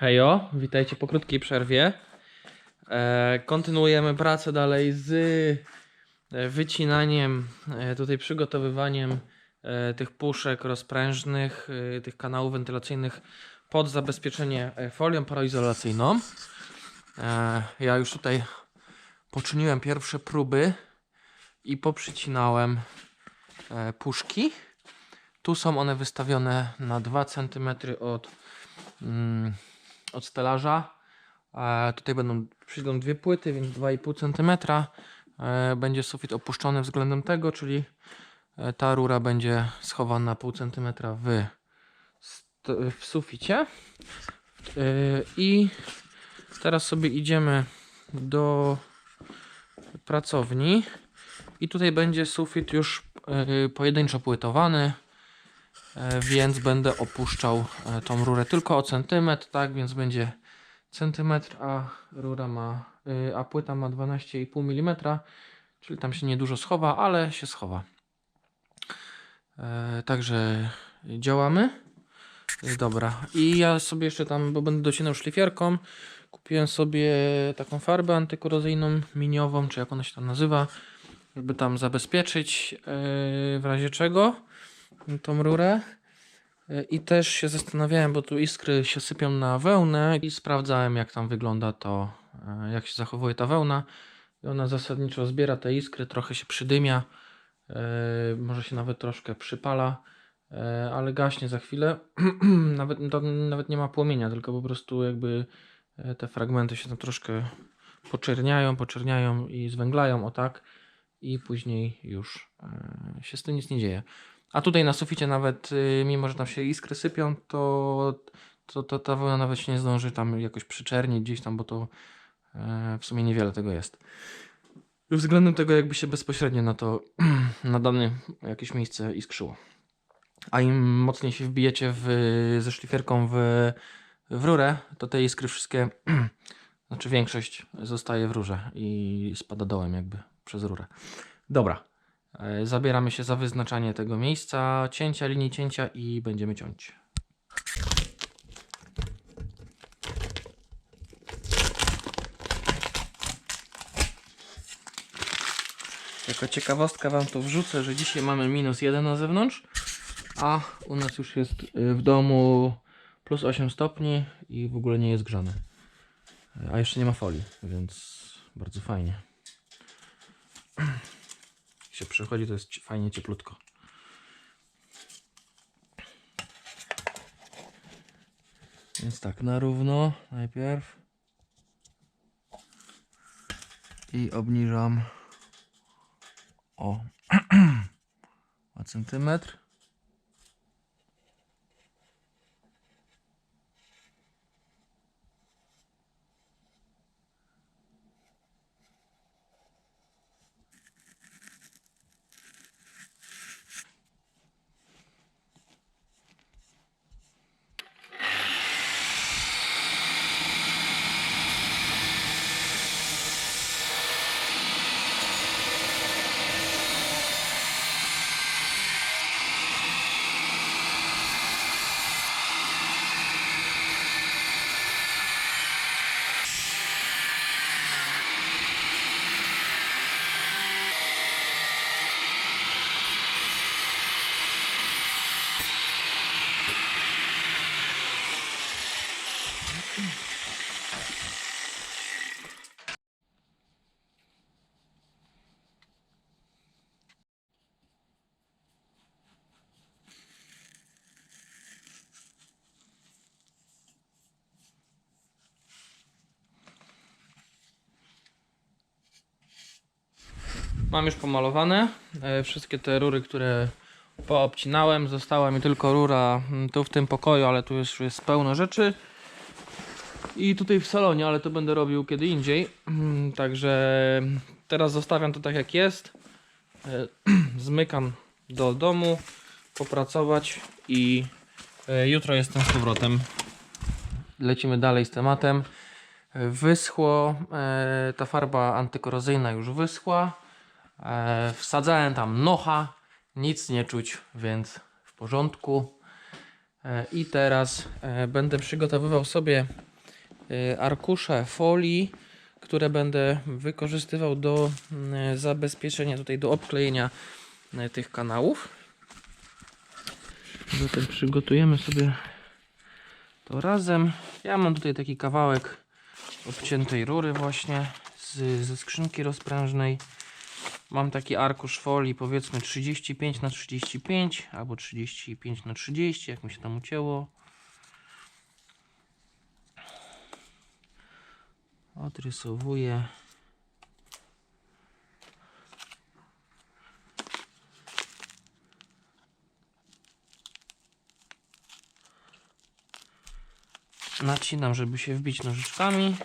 Hejo, witajcie po krótkiej przerwie. E, kontynuujemy pracę dalej z e, wycinaniem, e, tutaj przygotowywaniem tych puszek rozprężnych, tych kanałów wentylacyjnych pod zabezpieczenie folią paroizolacyjną. Ja już tutaj poczyniłem pierwsze próby i poprzycinałem puszki. Tu są one wystawione na 2 cm od mm, od stelaża. E, tutaj będą, przyjdą dwie płyty, więc 2,5 cm. E, będzie sufit opuszczony względem tego, czyli e, ta rura będzie schowana pół centymetra w, w suficie. I teraz sobie idziemy do pracowni. I tutaj będzie sufit już pojedynczo płytowany. E, więc będę opuszczał e, tą rurę tylko o centymetr, tak, więc będzie centymetr, a rura ma, y, a płyta ma 12,5 mm, czyli tam się niedużo schowa, ale się schowa. E, Także działamy. Dobra, i ja sobie jeszcze tam, bo będę docinał szlifierką, kupiłem sobie taką farbę antykorozyjną, miniową, czy jak ona się tam nazywa, żeby tam zabezpieczyć w razie czego tą rurę. I też się zastanawiałem, bo tu iskry się sypią na wełnę i sprawdzałem jak tam wygląda to, e, jak się zachowuje ta wełna. I ona zasadniczo zbiera te iskry, trochę się przydymia, e, może się nawet troszkę przypala, e, ale gaśnie za chwilę. nawet, nawet nie ma płomienia, tylko po prostu jakby te fragmenty się tam troszkę poczerniają, poczerniają i zwęglają, o tak. I później już się z tym nic nie dzieje. A tutaj na suficie nawet, y, mimo że tam się iskry sypią, to, to, to ta wełna nawet się nie zdąży tam jakoś przyczernić gdzieś tam, bo to e, w sumie niewiele tego jest. Względem tego jakby się bezpośrednio na to, na dane jakieś miejsce iskrzyło. A im mocniej się wbijecie w, ze szlifierką w, w rurę, to te iskry wszystkie, znaczy większość zostaje w rurze i spada dołem jakby przez rurę. Dobra, Zabieramy się za wyznaczanie tego miejsca, cięcia, linii cięcia i będziemy ciąć. Jako ciekawostka Wam to wrzucę, że dzisiaj mamy minus 1 na zewnątrz, a u nas już jest y, w domu plus 8 stopni i w ogóle nie jest grzane. A jeszcze nie ma folii, więc bardzo fajnie się przychodzi, to jest fajnie cieplutko. Więc tak, na równo najpierw. I obniżam o o centymetr. Mam już pomalowane e, wszystkie te rury, które poobcinałem. Została mi tylko rura mm, tu w tym pokoju, ale tu już jest pełno rzeczy. I tutaj w salonie, ale to będę robił kiedy indziej. Mm, Także teraz zostawiam to tak jak jest. E, Zmykam do domu, popracować i e, jutro jestem z powrotem. Lecimy dalej z tematem. Wyschło, ta farba antykorozyjna już wyschła. E, wsadzałem tam nocha, nic nie czuć, więc w porządku. E, I teraz e, będę przygotowywał sobie arkusze folii, które będę wykorzystywał do y, zabezpieczenia, tutaj do obklejenia tych kanałów. Zatem przygotujemy sobie to razem. Ja mam tutaj taki kawałek obciętej rury właśnie z, ze skrzynki rozprężnej. Mam taki arkusz folii powiedzmy 35 na 35 albo 35 na 30 jak mi się tam ucięło. Odrysowuję. Nacinam, żeby się wbić nożyczkami.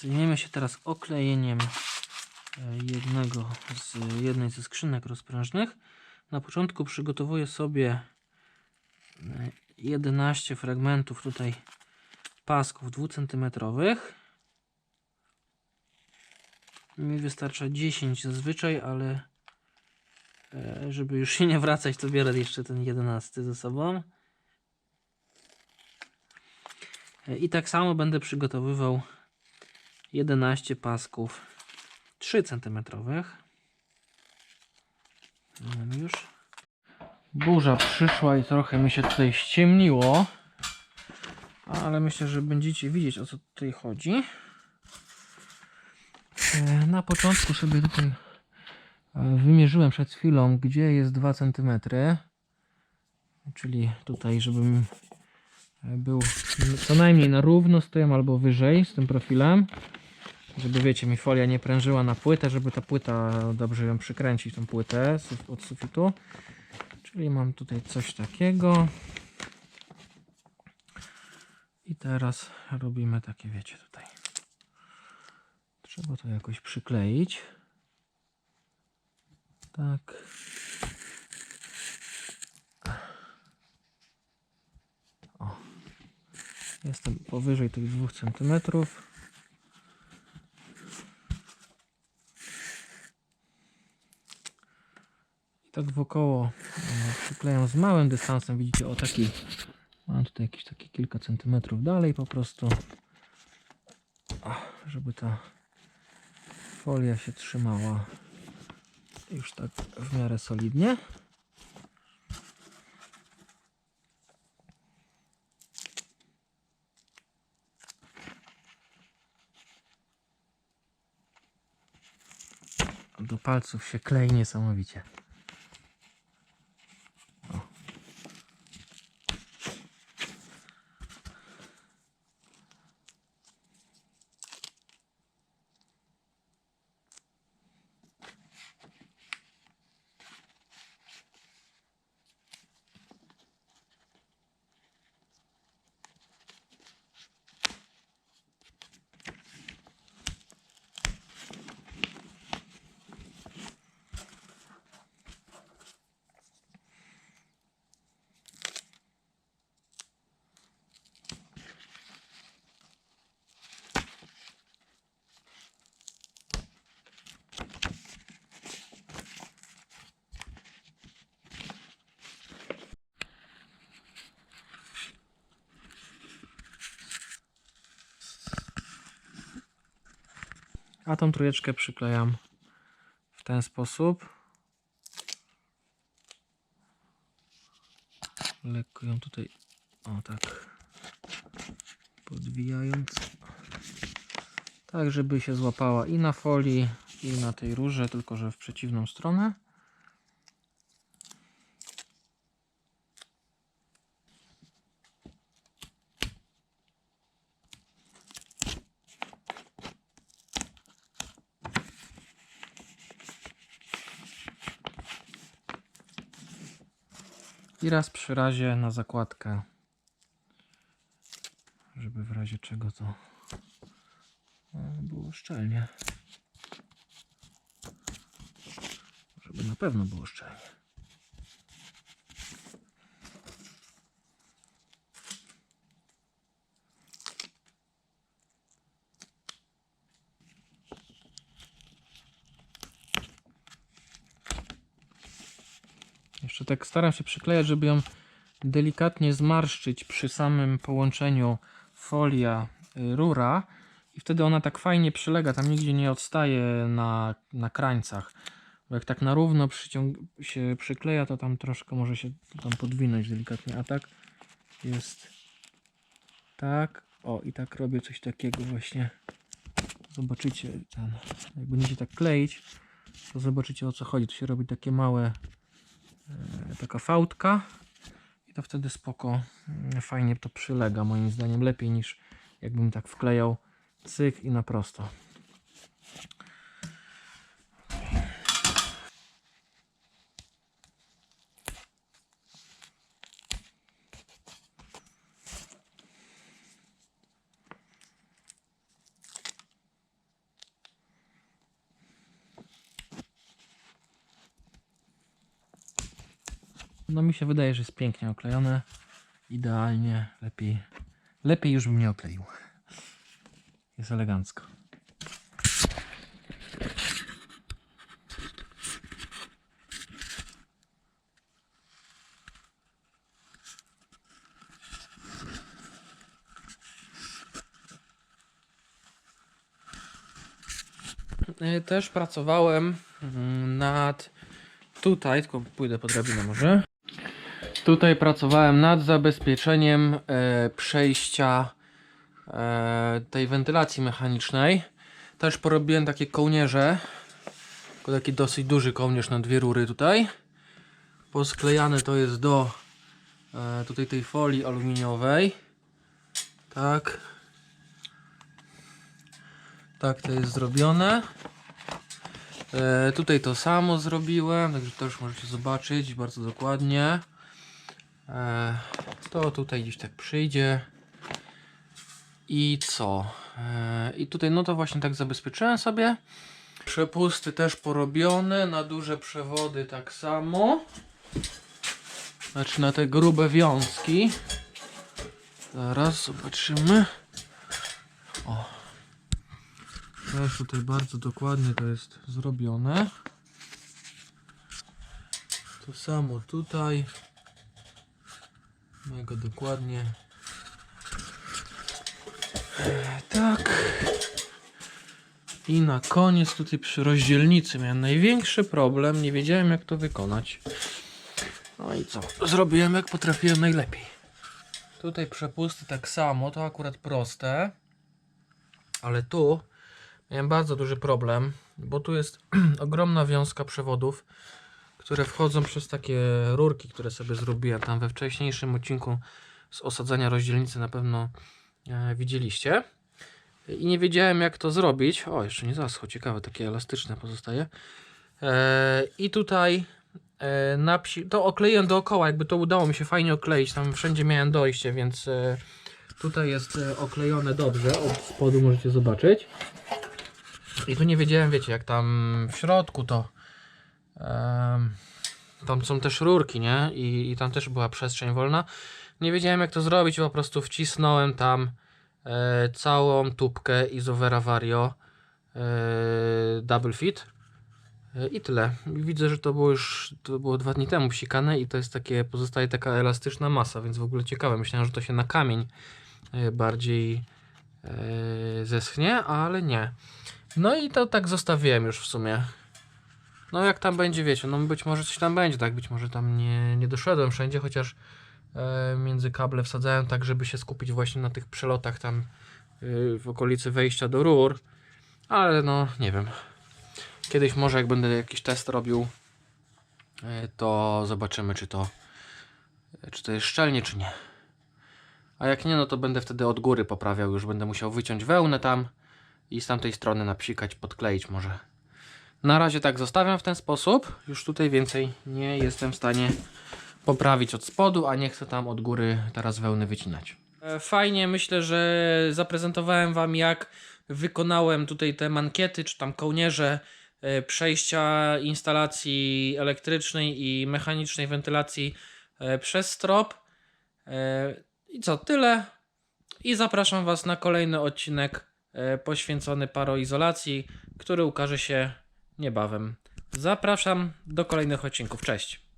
Zajmiemy się teraz oklejeniem e, jednego z jednej ze skrzynek rozprężnych. Na początku przygotowuję sobie e, 11 fragmentów tutaj pasków 2 cm. Mi wystarcza 10 zazwyczaj, ale e, żeby już się nie wracać, to biorę jeszcze ten 11 ze sobą. E, I tak samo będę przygotowywał 11 pasków 3 cm. Już. Burza przyszła i trochę mi się tutaj ściemniło. Ale myślę, że będziecie widzieć o co tutaj chodzi. E, Na początku sobie tutaj e, wymierzyłem przed chwilą, gdzie jest 2 cm. Czyli tutaj, żebym e, był co najmniej na równo z tym albo wyżej z tym profilem. Żeby wiecie, mi folia nie prężyła na płytę, żeby ta płyta dobrze ją przykręcić, tą płytę od sufitu. Czyli mam tutaj coś takiego. I teraz robimy takie, wiecie, tutaj. Trzeba to jakoś przykleić. Tak. O. Jestem powyżej tych 2 centymetrów. Tak wokoło e, przyklejam z małym dystansem. Widzicie, o taki. Mam tutaj jakieś takie kilka centymetrów dalej po prostu. Żeby ta folia się trzymała już tak w miarę solidnie. Do palców się klei niesamowicie. A tą trójeczkę przyklejam w ten sposób. Lekko ją tutaj, o tak, podwijając. Tak, żeby się złapała i na folii, i na tej rurze, tylko że w przeciwną stronę. I raz przy razie na zakładkę, żeby w razie czego to e, było szczelnie. żeby na pewno było szczelnie. Jeszcze tak staram się przyklejać, żeby ją delikatnie zmarszczyć przy samym połączeniu folia y, rura i wtedy ona tak fajnie przylega, tam nigdzie nie odstaje na, na krańcach. Bo jak tak na równo się przykleja, to tam troszkę może się tam podwinąć delikatnie, a tak jest tak, o i tak robię coś takiego właśnie. Zobaczycie, ten, jak będziecie tak kleić, to zobaczycie o co chodzi. Tu się robi takie małe, taka fałdka. I to wtedy spoko, mm, fajnie to przylega moim zdaniem, lepiej niż jakbym tak wklejał cyk i na prosto. No mi się wydaje, że jest pięknie oklejone. Idealnie, lepiej. Lepiej już bym nie okleił. Jest elegancko. Y, Też pracowałem mm, nad tutaj, tylko pójdę po drabinę może. Tutaj pracowałem nad zabezpieczeniem e, przejścia e, tej wentylacji mechanicznej. Też porobiłem takie kołnierze. Tylko taki dosyć duży kołnierz na dwie rury tutaj. Posklejane to jest do e, tutaj tej folii aluminiowej. Tak. Tak to jest zrobione. E, tutaj to samo zrobiłem, także już możecie zobaczyć bardzo dokładnie. E, to tutaj gdzieś tak przyjdzie. I co? E, I tutaj no to właśnie tak zabezpieczyłem sobie. Przepusty też porobione, na duże przewody tak samo. Znaczy na te grube wiązki. Zaraz zobaczymy. O. Też tutaj bardzo dokładnie to jest zrobione. To samo tutaj. Mega dokładnie. E, Tak. I na koniec tutaj przy rozdzielnicy miałem największy problem. Nie wiedziałem jak to wykonać. No i co? Zrobiłem jak potrafiłem najlepiej. Tutaj przepusty tak samo, to akurat proste. Ale tu miałem bardzo duży problem, bo tu jest ogromna wiązka przewodów, które wchodzą przez takie rurki, które sobie zrobiłem tam we wcześniejszym odcinku z osadzania rozdzielnicy na pewno e, widzieliście. I nie wiedziałem jak to zrobić. O, jeszcze nie zaschło, ciekawe, takie elastyczne pozostaje. E, I tutaj e, na psi... to okleiłem dookoła, jakby to udało mi się fajnie okleić, tam wszędzie miałem dojście, więc tutaj jest oklejone dobrze, od spodu możecie zobaczyć. I tu nie wiedziałem, wiecie, jak tam w środku to. Tam są też rurki, nie? I, I tam też była przestrzeń wolna. Nie wiedziałem, jak to zrobić, po prostu wcisnąłem tam e, całą tubkę Isovera Vario e, Double Fit. E, I tyle. Widzę, że to było już to było dwa dni temu psikane i to jest takie, pozostaje taka elastyczna masa, więc w ogóle ciekawe. Myślałem, że to się na kamień e, bardziej e, zeschnie, ale nie. No i to tak zostawiłem już w sumie. No jak tam będzie, wiecie, no być może coś tam będzie, tak? Być może tam nie, nie doszedłem wszędzie, chociaż e, między kable wsadzałem tak, żeby się skupić właśnie na tych przelotach tam y, w okolicy wejścia do rur. Ale no, nie wiem. Kiedyś może jak będę jakiś test robił, e, to zobaczymy, czy to, czy to jest szczelnie, czy nie. A jak nie, no to będę wtedy od góry poprawiał. Już będę musiał wyciąć wełnę tam i z tamtej strony napsikać, podkleić może. Na razie tak zostawiam w ten sposób. Już tutaj więcej nie jestem w stanie poprawić od spodu, a nie chcę tam od góry teraz wełny wycinać. E, fajnie, myślę, że zaprezentowałem Wam jak wykonałem tutaj te mankiety, czy tam kołnierze e, przejścia instalacji elektrycznej i mechanicznej wentylacji e, przez strop. I co, tyle. I zapraszam Was na kolejny odcinek poświęcony paroizolacji, który ukaże się niebawem. Zapraszam do kolejnych odcinków. Cześć.